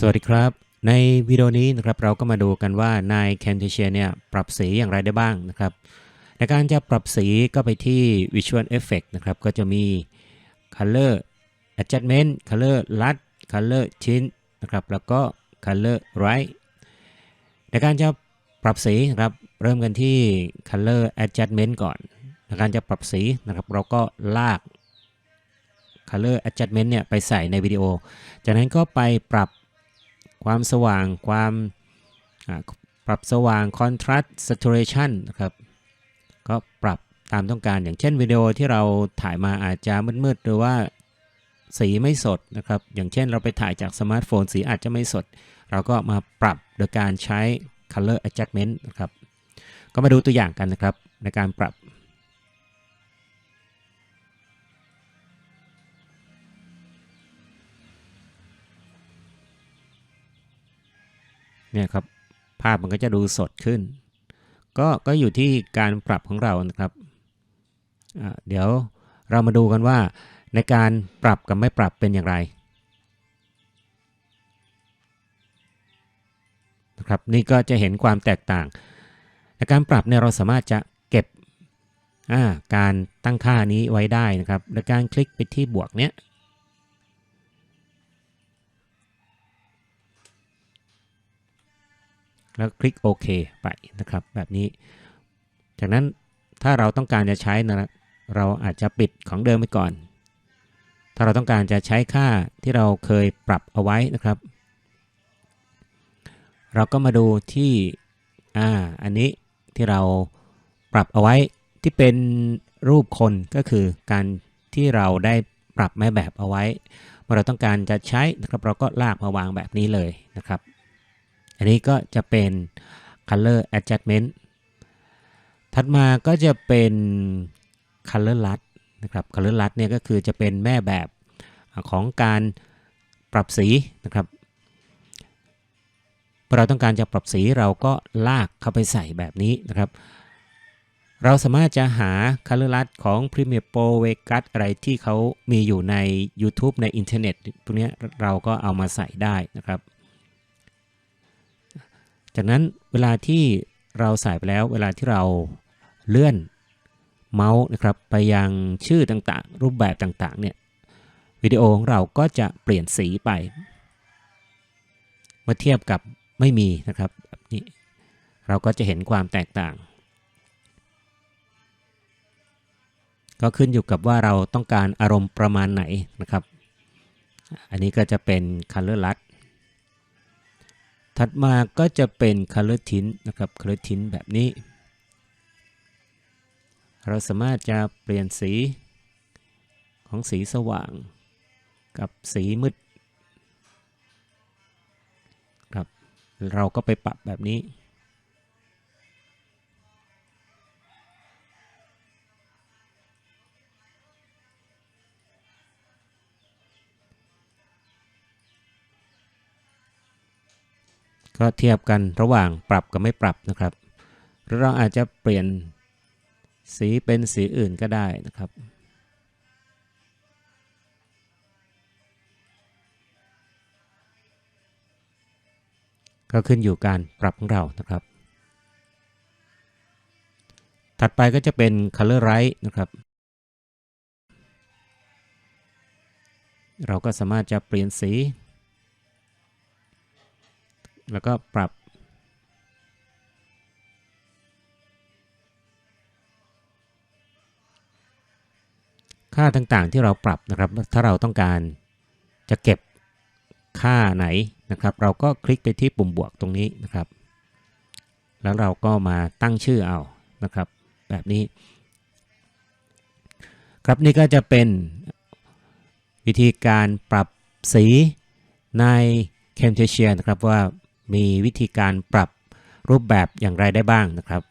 สวัสดีครับ ในวิดีโอนี้นะครับเราก็มาดูกันว่าใน Camtasia เนี่ยปรับสีอย่างไรได้บ้างนะครับ ในการจะปรับสีก็ไปที่ Visual Effect นะครับ ก็จะมี Color Adjustment Color LUT Color Tint นะครับแล้วก็ Color Right ในการจะปรับสีนะครับเริ่มกันที่ Color Adjustment ก่อนในการจะปรับสีนะครับเราก็ลาก Color Adjustment เนี่ยไปใส่ในวิดีโอ จากนั้นก็ไปปรับ ความสว่าง ความปรับสว่าง Contrast Saturation นะครับ ก็ปรับตามต้องการอย่างเช่นวิดีโอที่เราถ่ายมาอาจจะมืดๆหรือว่าสีไม่สดนะครับ อย่างเช่นเราไปถ่ายจากสมาร์ทโฟนสีอาจจะไม่สด เราก็มาปรับโดยการใช้ Color Adjustment นะครับ ก็มาดูตัวอย่างกันนะครับ ในการปรับ เนี่ยครับภาพมันก็จะดูสดขึ้น ก็ก็อยู่ที่การปรับของเรานะครับ เดี๋ยวเรามาดูกันว่า ในการปรับกับไม่ปรับเป็นอย่างไรนะครับนี่ก็จะเห็นความแตกต่าง ในการปรับเนี่ยเราสามารถจะเก็บการตั้งค่านี้ไว้ได้นะครับโดยการคลิกไปที่บวกเนี้ย แล้วคลิกโอเคไปนะครับ แบบนี้ จากนั้นถ้าเราต้องการจะใช้นะเราอาจจะปิดของเดิมไปก่อน ถ้าเราต้องการจะใช้ค่าที่เราเคยปรับเอาไว้นะครับ เราก็มาดูที่อ่าอันนี้ที่เราปรับเอาไว้ที่เป็นรูปคนก็คือการที่เราได้ปรับแม่แบบเอาไว้เมื่อเราต้องการจะใช้นะครับเราก็ลากมาวางแบบนี้เลยนะครับ อันนี้ก็จะเป็น color adjustment ถัดมาก็จะเป็น color LUT นะครับ color LUT เนี่ยก็คือจะเป็นแม่แบบของการปรับสีนะครับเราต้องการจะปรับสีเราก็ลากเข้าไปใส่แบบนี้นะครับ เราสามารถจะหา color LUT ของ Premiere Pro Vegas อะไรที่เขามีอยู่ใน YouTube ในอินเทอร์เน็ตพวกนี้เราก็เอามาใส่ได้นะครับ จากนั้นเวลาที่เราใส่ไปแล้ว เวลาที่เราเลื่อนเมาส์นะครับไปยังชื่อต่างๆ รูปแบบต่างๆเนี่ยวิดีโอของเราก็จะเปลี่ยนสีไป เมื่อเทียบกับไม่มีนะครับแบบนี้เราก็จะเห็นความแตกต่าง ก็ขึ้นอยู่กับว่าเราต้องการอารมณ์ประมาณไหนนะครับ อันนี้ก็จะเป็น Color LUT ถัดมาก็จะเป็น color tint นะครับ color tint แบบนี้ เราสามารถจะเปลี่ยนสีของสีสว่างกับสีมืดครับ เราก็ไปปรับแบบนี้ ก็เทียบกันระหว่างปรับกับไม่ปรับนะครับหรือเราอาจจะเปลี่ยนสีเป็นสีอื่นก็ได้นะครับก็ขึ้นอยู่การปรับของเรานะครับ ถัดไปก็จะเป็น color right นะครับ เราก็สามารถจะเปลี่ยนสี แล้วก็ปรับค่าต่างๆที่เราปรับนะครับ ถ้าเราต้องการจะเก็บค่าไหนนะครับ เราก็คลิกไปที่ปุ่มบวกตรงนี้นะครับ แล้วเราก็มาตั้งชื่อเอานะครับ แบบนี้ ครับนี่ก็จะเป็นวิธีการปรับสีใน Camtasia นะครับว่า มีวิธีการปรับรูปแบบอย่างไรได้บ้างนะครับ